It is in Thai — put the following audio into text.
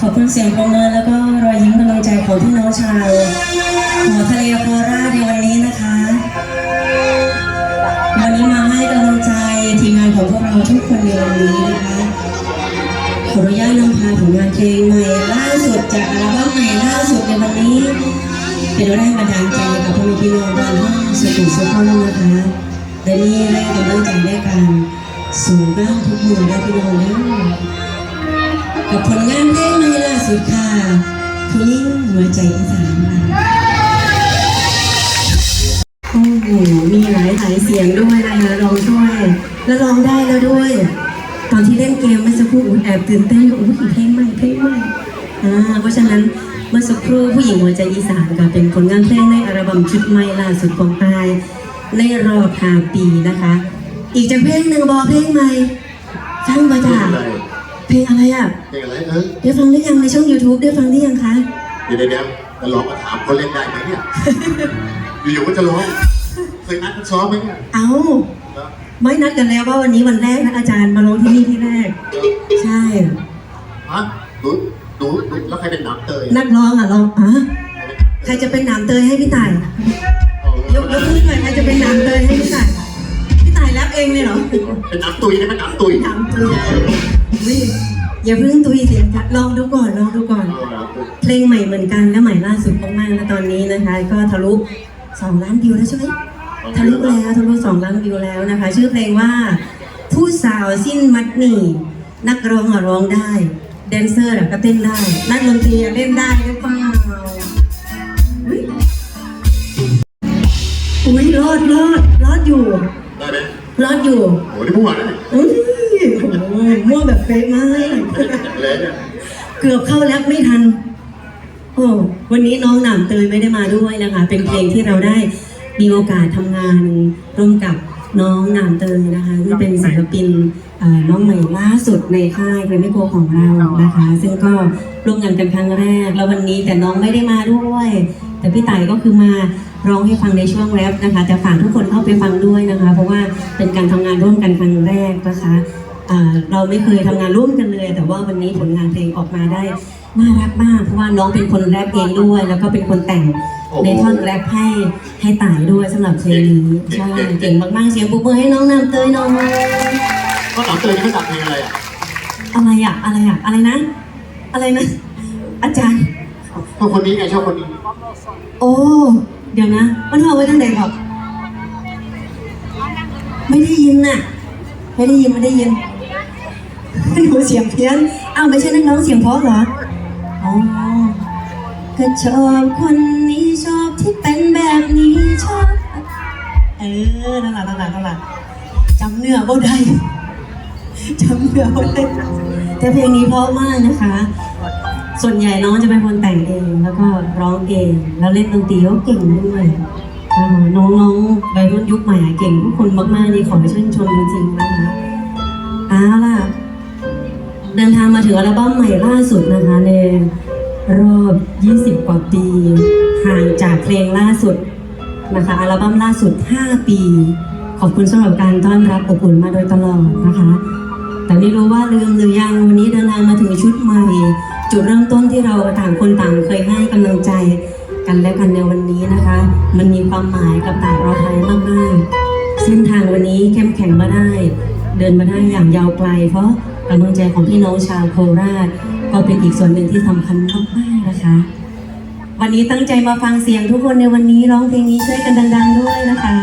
ขอบคุณเสียงประเมินแล้วก็รอยยิ้มกำลังใจของพี่น้องชาวหัวทะเลโคราชในวันนี้นะคะ วันนี้มาให้กำลังใจทีมงานของพวกเราทุกคนในวันนี้นะคะขออนุญาตนำพาผลงานเพลงใหม่ล่าสุดจากอัลบั้มใหม่ล่าสุดในวันนี้ เป็นแรงบันดาลใจกับพ่อแม่พี่น้องบ้านห้องสุขุมสุขห้องนะคะและนี่แรงกำลังใจได้การสู่บ้านทุกหมู่และพี่น้องเด้อ กับผลงานเพลงใหม่ล่าสุดค่ะผู้หญิงหัวใจอีสานค่ะโอ้โหมีหลายหลายเสียงด้วยนะคะร้องด้วย แล้วร้องได้แล้วด้วย ตอนที่เล่นเกมเมื่อสักครู่แอบตื่นเต้นอุ้ยเพลงใหม่เพลงใหม่อ่าเพราะฉะนั้นเมื่อสักครู่ผู้หญิงหัวใจอีสานก็เป็นผลงานเพลงในอัลบั้มชุดใหม่ล่าสุดของอายในรอบห้าปีนะคะ อีกจากเพลงหนึ่งบอเพลงใหม่ฟังมาเพลจ้า เพลงอะไรอะเพลงอะไรเออได้ฟังหรือยังในช่อง YouTube ได้ฟังหรือยังคะ เดี๋ยวเดี๋ยวเดี๋ยวจะร้องมาถามเขาเล่นได้ไหมเนี่ย อยู่ๆก็จะร้อง เคยนัดกันซ้อมไหมเนี่ยเอาแล้วไม่นัดกันแล้วว่าวันนี้วันแรกนะอาจารย์มาลงที่นี่ที่แรก ใช่ ฮะหนูหนูหนูแล้วใครเป็นหนังเตยนักร้องอะร้องอะใครจะเป็นหนามเตยให้พี่ต่าย เอายกยกมือหน่อยใครจะเป็นหนามเตยให้พี่ต่าย พี่ต่ายรับเองเลยเหรอเป็นหนังตุยได้ไหมหนังตุย หนามเตย อุ๊ยอย่าเพิ่งตุยเสียงจัดลองดูก่อนลองดูก่อนเออหนังตุยเพลงใหม่เหมือนกันและใหม่ล่าสุดมากๆนะตอนนี้นะคะ ก็ทะลุ2ล้านวิวแล้วใช่ไหมทะลุแล้วทะลุ2ล้านวิวแล้วนะคะ ชื่อเพลงว่า ผู้สาวสิ้นมัดหมี่ นักร้องอะร้องได้แดนเซอร์อะก็เต้นได้ นักดนตรีอะเล่นได้หรือเปล่าอุ๊ยอุ้ยรอดรอดรอดอยู่ ได้ไหมรอดอยู่โอ้โหนี่มั่วนะเนี่ยอุ้ยโอ้ย มั่วแบบเป๊ะมากเลยเนี่ยเกือบเข้าแรปไม่ทัน โอ้วันนี้น้องหนามเตยไม่ได้มาด้วยนะคะ เป็นเพลงที่เราได้มีโอกาสทำงานร่วมกับน้องหนามเตยนะคะที่เป็นศิลปินเอ่อน้องใหม่ล่าสุดในค่ายเกรมิโกของเรานะคะ ซึ่งก็ร่วมงานกันครั้งแรก แล้ววันนี้แต่น้องไม่ได้มาด้วย แต่พี่ต่ายก็คือมาร้องให้ฟังในช่วงแรปนะคะจะฝากทุกคนเข้าไปฟังด้วยนะคะ เพราะว่าเป็นการทำงานร่วมกันครั้งแรกนะคะ เราไม่เคยทำงานร่วมกันเลย แต่ว่าวันนี้ผลงานเพลงออกมาได้น่ารักมากเพราะว่าน้องเป็นคนแรปเองด้วย แล้วก็เป็นคนแต่งในท่อนแรปให้ให้ต่ายด้วยสำหรับเพลงนี้ใช่เก่งมากๆเสียงปรบมือให้น้องน้ำเตยน้องก็หนังเตยนี่เขาจัดเพลงอะไรอะอะไรอะอะไรอะอะไรนะ อะไรนะ อาจารย์ชอบคนนี้ไงชอบคนนี้โอ้เดี๋ยวนะมันเอาไว้ตั้งแต่แบบไม่ได้ยินน่ะ ไม่ได้ยินไม่ได้ยิน หนูเสียงเพี้ยนอ้าวไม่ใช่นักร้องเสียงเพราะเหรอ อ๋อ ก็ชอบคนนี้ชอบที่เป็นแบบนี้ชอบ เออนั่นแหละนั่นแหละนั่นแหละจำเนื้อบ่ได้จำเนื้อบ่ได้แต่เพลงนี้เพราะมากนะคะ ส่วนใหญ่น้องจะเป็นคนแต่งเองแล้วก็ร้องเอง แล้วเล่นดนตรีก็เก่งด้วยน้องๆวัยรุ่นยุคใหม่เก่งทุกคนมากๆนี่ขอชื่นชมจริงๆนะคะเอาล่ะ เดินทางมาถึงอัลบั้มใหม่ล่าสุดนะคะในรอบ 20 กว่าปี ห่างจากเพลงล่าสุดนะคะอัลบั้มล่าสุด 5 ปี ขอบคุณสำหรับการต้อนรับอบอุ่นมาโดยตลอดนะคะ แต่ไม่รู้ว่าลืมหรือยังวันนี้เดินทางมาถึงชุดใหม่ จุดเริ่มต้นที่เราต่างคนต่างเคยให้กำลังใจกันและกันในวันนี้นะคะ มันมีความหมายกับต่างเราไทยมากๆเส้นทางวันนี้เข้มแข็งมาได้ เดินมาได้อย่างยาวไกลเพราะ กำลังใจของพี่น้องชาวโคราช ก็เป็นอีกส่วนหนึ่งที่สำคัญมากๆนะคะ วันนี้ตั้งใจมาฟังเสียงทุกคนในวันนี้ร้องเพลงนี้ช่วยกันดัง ๆ ด้วยนะคะ